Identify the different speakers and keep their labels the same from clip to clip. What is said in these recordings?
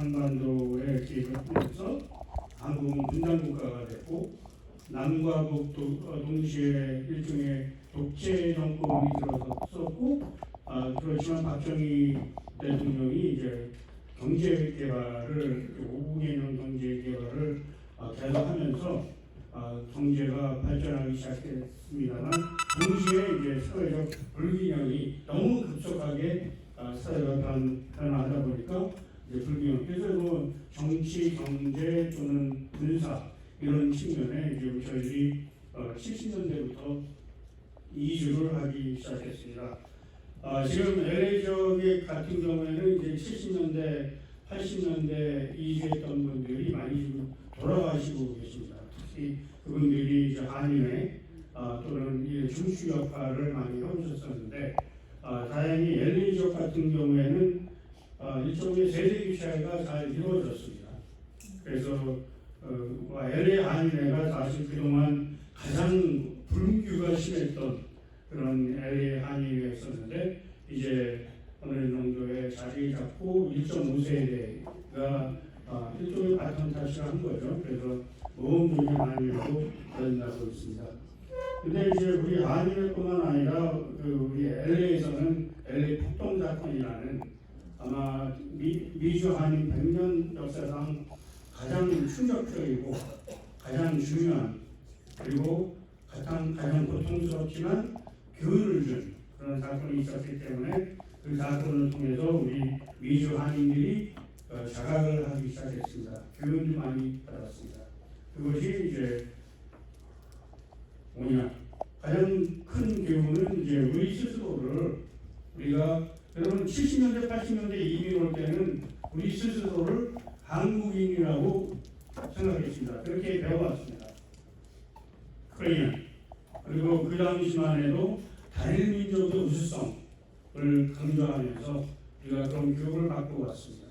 Speaker 1: 한반도의 기획을 통해서 한국은 분단 국가가 됐고 남과 북도 어, 동시에 일종의 독재 정권이 들어섰고 아, 그렇지만 박정희 대통령이 이제 경제 개발을 오개년 경제 개발을 아, 계속하면서 아, 경제가 발전하기 시작했습니다만 동시에 이제 사회적 불균형이 너무 급속하게 아, 사회가 변, 변하다 보니까 불균형 그래서 뭐 정치, 경제 또는 군사 이런 측면에 이제 저희들이 어, 70년대부터 이주를 하기 시작했습니다. 아, 지금 LA 지역의 같은 경우에는 이제 70년대, 80년대 이주했던 분들이 많이 좀 돌아가시고 계십니다. 특히 그분들이 이제 한인회 아, 또는 이 중추 역할을 많이 해오셨었는데 아, 다행히 LA 지역 같은 경우에는 아, 일종의 세대 교체가 잘 이루어졌습니다. 그래서 어, LA 한인회가 사실 그동안 가장 불균규가 심했던 그런 LA 한인회였었는데 이제 어느 정도의 자리 잡고 1.5세대가 아, 일종의 바톤 타시를 한 거죠. 그래서 모든 분이 한인회로 변하고 있습니다. 근데 이제 우리 한인회뿐만 아니라 그 우리 LA에서는 LA 폭동 사건이라는 아마 미, 미주 한인 100년 역사상 가장 충격적이고 가장 중요한 그리고 가장 가장 고통스럽지만 교훈을 준 그런 사건이 있었기 때문에 그 사건을 통해서 우리 미주 한인들이 어, 자각을 하기 시작했습니다. 교훈도 많이 받았습니다. 그것이 이제 뭐냐 가장 큰 교훈은 이제 우리 스스로를 우리가 여러분 70년대 80년대 이민 올 때는 우리 스스로를 한국인이라고 생각했습니다. 그렇게 배워왔습니다. 코리안 그리고 그 당시만 해도 다른 민족의 우수성을 강조하면서 우리가 그런 교육을 받고 왔습니다.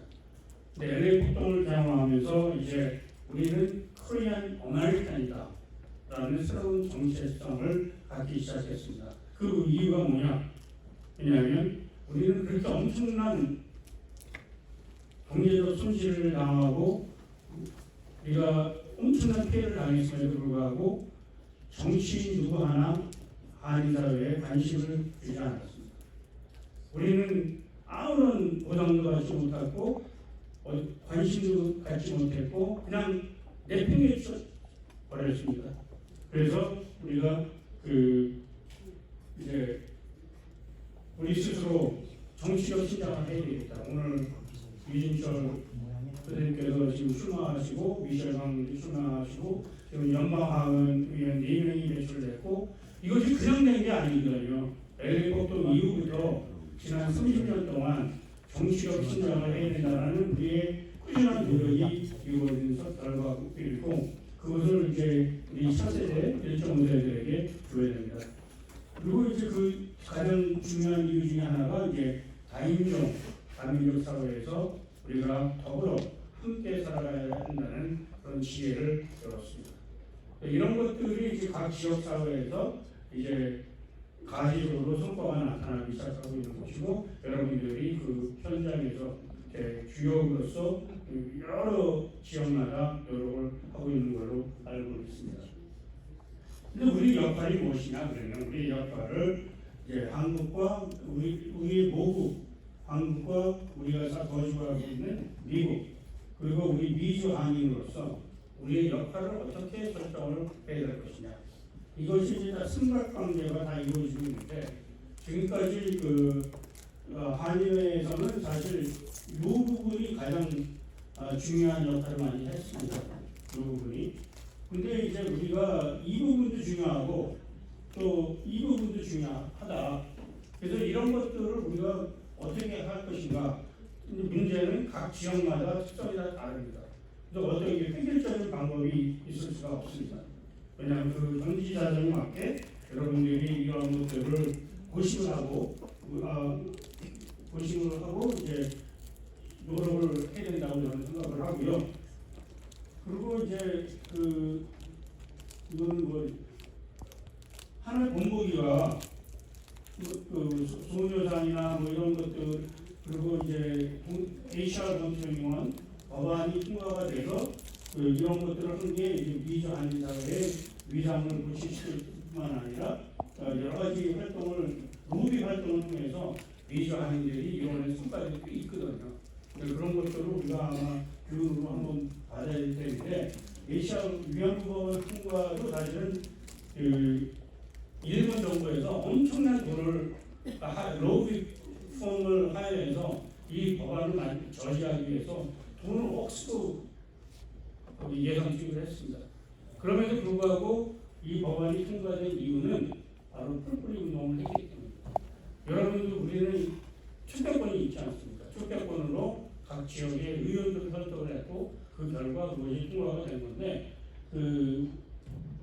Speaker 1: 근데 LA 폭동을 경험하면서 이제 우리는 코리안 어메리칸이다 라는 새로운 정체성을 갖기 시작했습니다. 그 이유가 뭐냐? 왜냐하면 우리는 그렇게 엄청난 경제적 손실을 당하고 우리가 엄청난 피해를 당했음에도 불구하고 정치인 누구 하나 한인 사회에 관심을 주지 않았습니다. 우리는 아무런 보상도 받지 못했고 어, 관심도 갖지 못했고 그냥 내팽개 쳐 버렸습니다. 그래서 우리가 그 이제 우리 스스로 정치적 신장을 해야 되겠다. 오늘 유진철 선생님께서 지금 출마하시고 미셸강 출마하시고 지금 연방하원 의원 4명이 배출됐고 이것이 그냥 된 게 아니거든요. 폭동 이후부터 지난 30년 동안 정치적 신장을 해야 된다는 우리의 꾸준한 노력이 이루어진 결과이고 그것을 이제 우리 차세대 1.5세대에게 줘야 됩니다. 그리고 이제 그 가장 중요한 이유 중에 하나가 이제 다인종, 다민족 사회에서 우리가 더불어 함께 살아가야 한다는 그런 지혜를 배웠습니다. 이런 것들이 이제 각 지역 사회에서 이제 가시적으로 성과가 나타나기 시작하고 있는 것이고 여러분들이 그 현장에서 주역으로서 여러 지역마다 노력을 하고 있는 걸로 알고 있습니다. 근데 우리 역할이 무엇이냐 그러면 우리 역할을 이제 한국과 우리 우리 모국 한국과 우리가 다 거주하고 있는 미국 그리고 우리 미주 한인으로서 우리의 역할을 어떻게 설정을 해야 될 것이냐 이것이 이제 다 삼각관계가 다 이루어지고 있는데 지금까지 그 어, 한의회에서는 사실 이 부분이 가장 어, 중요한 역할을 많이 했습니다. 이 부분이. 근데 이제 우리가 이 부분도 중요하고 또 이 부분도 중요하다. 그래서 이런 것들을 우리가 어떻게 할 것인가. 문제는 각 지역마다 특성이 다 다릅니다. 그래서 어떻게 획일적인 방법이 있을 수가 없습니다. 왜냐하면 그 경지 사정에 맞게 여러분들이 이런 것들을 고심을 하고 아, 고심을 하고 이제 노력을 해야 된다고 저는 생각을 하고요. 그리고 이제 그 이거는 뭐 하나의 본보기가 그, 그 소녀상이나 뭐 이런 것들 그리고 이제 HR 본트리원 법안이 통과가 돼서 그 이런 것들을 한게 미주 한인 사회의 위상을 고치실 뿐만 아니라 어, 여러 가지 활동을 로비 활동을 통해서 미주 한인들이 성과들이 꽤 있거든요. 그런 것들을 우리가 아마 교육으로 한번 받아야 될 텐데 에이시아 위안부 통과도 사실은 그 일본 정부에서 엄청난 돈을 하- 로비 폼을 하여해서 이 법안을 만- 저지하기 위해서 돈을 억수로 투입을 했습니다. 그럼에도 불구하고 이 법안이 통과된 이유는 바로 풀뿌리 운동을 했기 때문입니다. 여러분도 우리는 투표권이 있지 않습니까? 투표권으로 각 지역의 의원들을 선택을 했고 그 결과 그것이 통과가 된 건데 그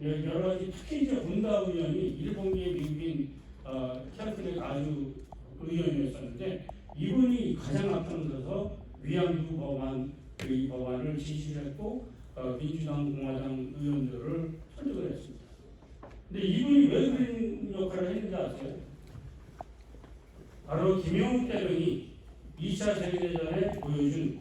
Speaker 1: 여러 가지 특히 이제 본다 의원이 일본계 미국인 어, 캐스릭 아주 의원이었었는데 이분이 가장 앞장서서 위안부 법안 그이 법안을 지지했고 어, 민주당 공화당 의원들을 설득을 했습니다. 근데 이분이 왜 그런 역할을 했는지 아세요? 바로 김영욱 대변이 2차 세계대전에 보여준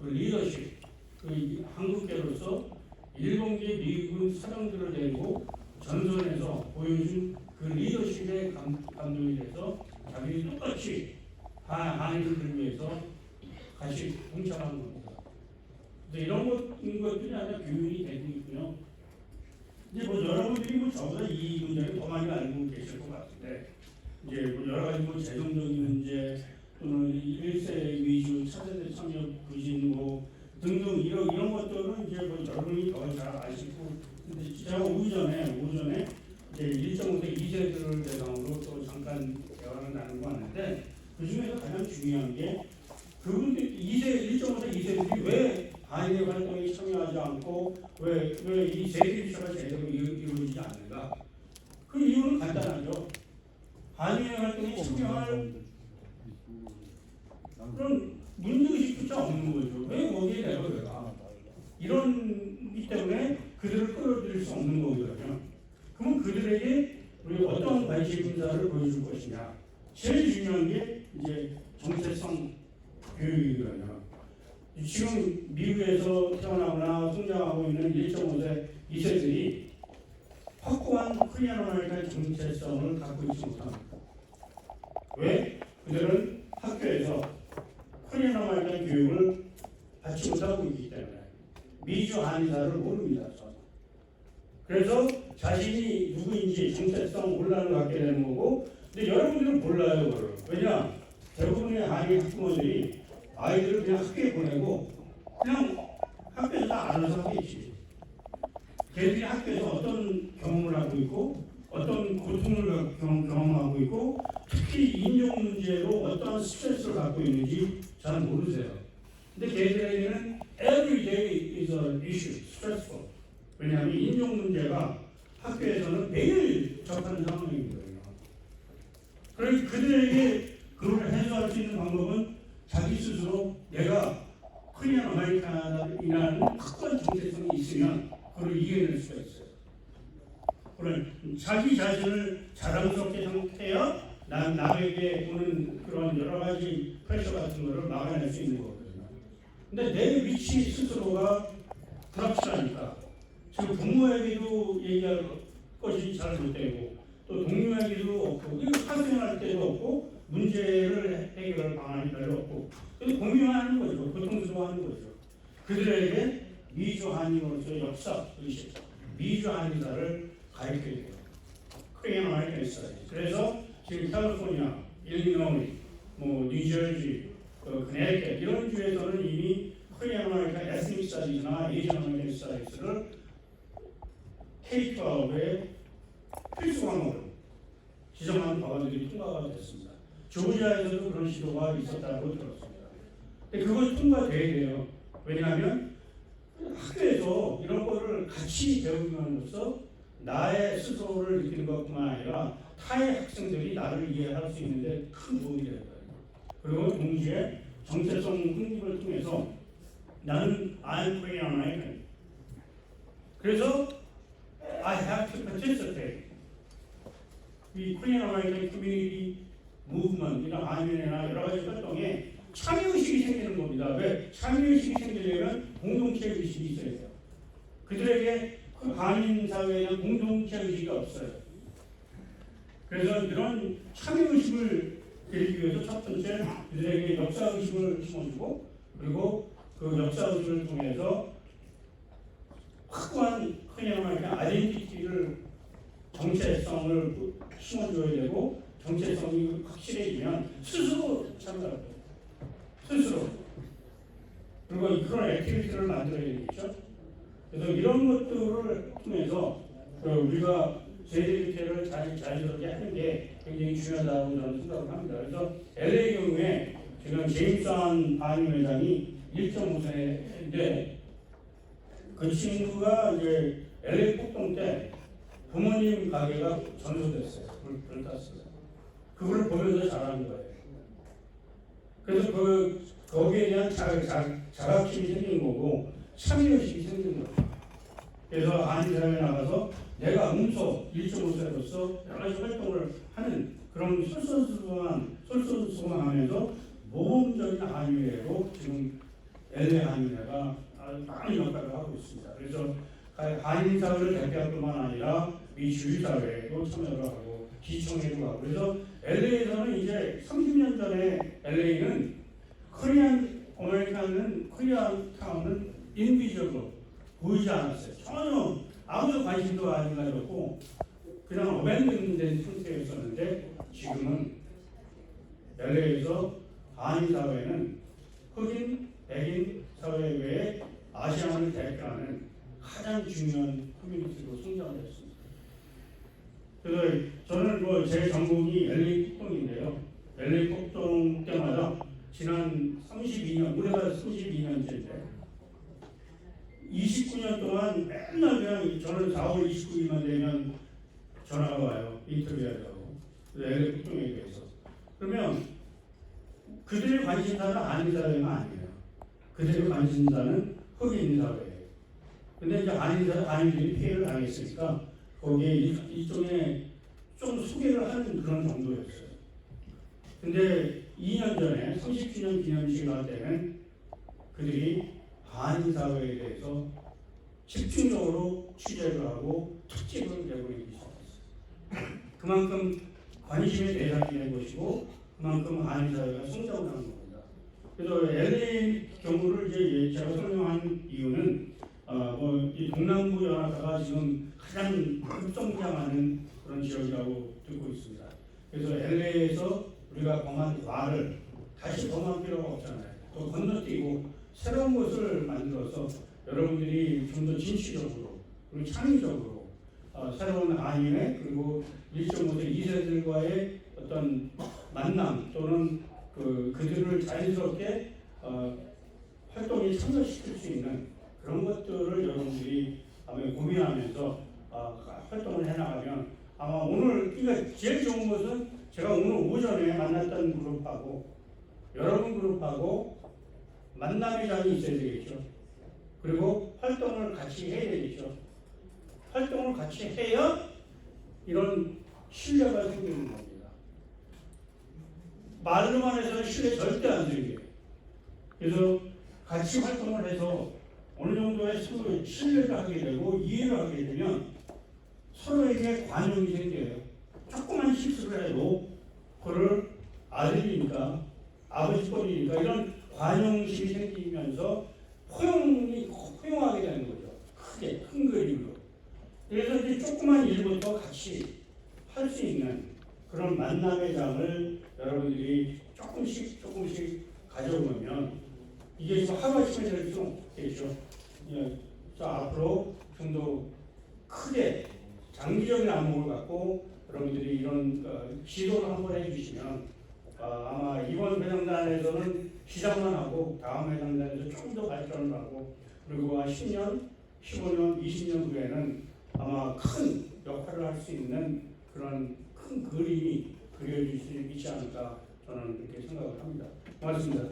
Speaker 1: 그 리더십, 그 한국계로서 일본계 미군 사령들을 데리고 전선에서 보여준 그 리더십에 감, 감동이 돼서 자기들이 똑같이 한- 들기 위해서 같이 동참하는 겁니다. 그래서 이런 것, 이런 것들이 아니라 교육이 되고 있고요. 이제 뭐 여러분들이 뭐 저보다 이 문제를 더 많이 알고 계실 것 같은데 이제 뭐 여러 가지 뭐 재정적인 문제 또는 일세 위주 차세대 창업 부진 뭐 등등 이런 이런 것들은 이제 뭐 여러분이 더 잘 아시고 근데 제가 오전에 오전에 이제 1.5세 2세들을 대상으로 또 잠깐 대화를 나누고 왔는데 그 중에서 가장 중요한 게 그분들 2세 1.5세 2세들이 왜 한인의 활동에 참여하지 않고 왜 왜 이 세계비서가 제대로 이루- 이루어지지 않는가? 그 이유는 간단하죠. 한인의 활동에 참여할 그런 문제의식조차 없는 거죠. 왜 거기에 내가 왜가? 이런 이 때문에 그들을 끌어들일 수 없는 거거든요. 그러면 그들에게 우리가 어떤 관심 인사를 보여줄 것이냐. 제일 중요한 게 이제 정체성 교육이거든요. 지금 미국에서 태어나거나 성장하고 있는 1.5세 2세들이 확고한 코리안 아메리칸 정체성을 갖고 있지 못합니다. 왜? 그들은 학교에서 코리안 아메리칸 교육을 받지 못하고 있기 때문에 미주 한의사를 모릅니다. 저는. 그래서 자신이 누구인지 정체성 혼란을 갖게 되는 거고 근데 여러분들은 몰라요 그걸 왜냐 대부분의 한의 학부모들이 아이들을 그냥 학교에 보내고 그냥 학교에서 다 알아서 하겠지 걔들이 학교에서 어떤 경험을 하고 있고 어떤 고통을 경험, 경험하고 있고 특히 인종 문제로 어떤 스트레스를 갖고 있는지 잘 모르세요. 근데 걔들에게는 every day is an issue, stressful. 왜냐하면 인종 문제가 학교에서는 매일 접하는 상황이거든요. 그래서 그들에게 그걸 해소할 수 있는 방법은 자기 스스로 내가 코리안 아메리칸이라는 확고한 정체성이 있으면 그걸 이겨낼 수가 있어요. 그런 자기 자신을 자랑스럽게 상태야 난 남에게 오는 그런 여러 가지 프레셔 같은 거를 막아낼 수 있는 거거든요. 근데 내 위치 스스로가 불확실하니까 지금 부모에게도 얘기할 것이 잘 못되고 또 동료에게도 없고 그리고 사생활 때도 없고 문제를 해결할 방안이 별로 없고 공유하는 거죠. 고통스러워하는 거죠. 그들에게 미주 한인으로서의 역사 의식 미주 한인사를 가르쳐야 돼요. 크리안 아메리칸 스타일 그래서 지금 캘리포니아 일리노이 뭐 뉴저지 그 그네티켓 이런 주에서는 이미 코리안 아메리칸 에스닉 스타디즈나 에이전 아메리칸 스타디즈를 K-12의 필수 과목으로 지정하는 법안들이 통과가 됐습니다. 조지아에서도 그런 시도가 있었다고 들었습니다. 근데 그것이 통과돼야 돼요. 왜냐하면 학교에서 이런 거를 같이 배우면서 나의 스스로를 느끼는 것뿐만 아니라 타의 학생들이 나를 이해할 수 있는데 큰 도움이 거예요. 그리고 동시에 정체성 확립을 통해서 나는 I'm Korean American. 그래서 I have to participate. 이 Korean American Community Movement이나 한인이나 여러 가지 활동에 참여의식이 생기는 겁니다. 왜? 참여의식이 생기려면 공동체 의식이 있어야 돼요. 그들에게 그 한인 사회에는 공동체 의식이 없어요. 그래서 이런 참여 의식을 기르기 위해서 첫 번째 그들에게 역사 의식을 심어주고 그리고 그 역사 의식을 통해서 확고한 흔히 말하는 아이덴티티를 정체성을 심어줘야 되고 정체성이 확실해지면 스스로 거예요. 스스로. 그리고 그런 액티비티를 만들어야 되겠죠. 그래서 이런 것들을 통해서 그 우리가 세대교체를 잘, 자연스럽게 하는 게 굉장히 중요하다고 저는 생각을 합니다. 그래서 LA 경우에 지금 제임스한 반임 회장이 1.5세인데 그 친구가 이제 LA 폭동 때 부모님 가게가 전소됐어요. 불, 불 탔어요. 그걸 보면서 자라는 거예요. 그래서 그 거기에 대한 자, 자, 자각심이 생긴 거고 참여의식이 생긴 거예요. 그래서 한인사회에 나가서 내가 음소 1.5세로서 여러 가지 활동을 하는 그런 솔선수범한 솔선수범하면서 모범적인 한인회로 지금 LA 한인회가 아주 많은 역할을 하고 있습니다. 그래서 한인사회를 대표할 뿐만 아니라 미 주류사회에도 참여를 하고 하고 그래서 LA에서는 이제 30년 전에 LA는 코리안 아메리카는 코리안 타운은 인비저로 보이지 않았어요. 전혀 아무도 관심도 안 가졌고 그냥 어벤든된 상태였었는데 지금은 LA에서 한인 사회는 흑인, 백인 사회 외에 아시아를 대표하는 가장 중요한 커뮤니티로 성장했습니다. 그래서 저는 뭐제 전공이 LA 폭동인데요. LA 폭동 때마다 지난 32년, 올해가 32년째인데 29년 동안 맨날 그냥 저는 4월 29일만 되면 전화가 와요. 인터뷰하려고. LA 폭동에 대해서. 그러면 그들의 관심사는 한인 사회가 아니에요. 그들의 관심사는 흑인 사회예요. 근데 이제 한인 사 한인들이 피해를 당했으니까 거기에 이- 이쪽에 좀 소개를 하는 그런 정도였어요. 근데 2년 전에 30주년 기념식을 할 때는 그들이 한인 사회에 대해서 집중적으로 취재를 하고 특집을 내보내기 시작했어요. 그만큼 관심의 대상이 된 것이고 그만큼 한인 사회가 성장을 하는 겁니다. 그래서 LA 경우를 이제 제가 설명한 이유는 어, 뭐이 동남부 연합회가 지금 가장 급성장하는 그런 지역이라고 듣고 있습니다. 그래서 LA에서 우리가 범한 과를 다시 범할 필요가 없잖아요. 또 건너뛰고 새로운 것을 만들어서 여러분들이 좀 더 진취적으로 그리고 창의적으로 어, 새로운 아이네 그리고 1.5세 2세들과의 어떤 만남 또는 그 그들을 자연스럽게 어, 활동에 참여시킬 수 있는 그런 것들을 여러분들이 아마 고민하면서 어, 활동을 해나가면 아마 오늘 그러니까 제일 좋은 것은 제가 오늘 오전에 만났던 그룹하고 여러분 그룹하고 만남의 장이 있어야 되겠죠. 그리고 활동을 같이 해야 되겠죠. 활동을 같이 해야 이런 신뢰가 생기는 겁니다. 말로만 해서는 신뢰 절대 안 생겨요. 그래서 같이 활동을 해서 어느 정도의 서로 신뢰를 하게 되고 이해를 하게 되면 서로에게 관용이 생겨요. 조그만 실수를 해도 그를 아들이니까 아버지 뻘이니까 이런 관용심이 생기면서 포용이 포용하게 되는 거죠. 크게 큰 그림으로. 그래서 이제 조그만 일부터 같이 할 수 있는 그런 만남의 장을 여러분들이 조금씩 조금씩 가져오면 이게 좀 하루 아침에 될수 없겠죠. 예, 저 앞으로 좀 더 크게 장기적인 안목을 갖고 여러분들이 이런 어, 시도를 한번 해주시면 어, 아마 이번 회장단에서는 시작만 하고 다음 회장단에서 조금 더 발전을 하고 그리고 한 10년, 15년, 20년 후에는 아마 큰 역할을 할 수 있는 그런 큰 그림이 그려질 수 있지 않을까 저는 그렇게 생각을 합니다. 고맙습니다.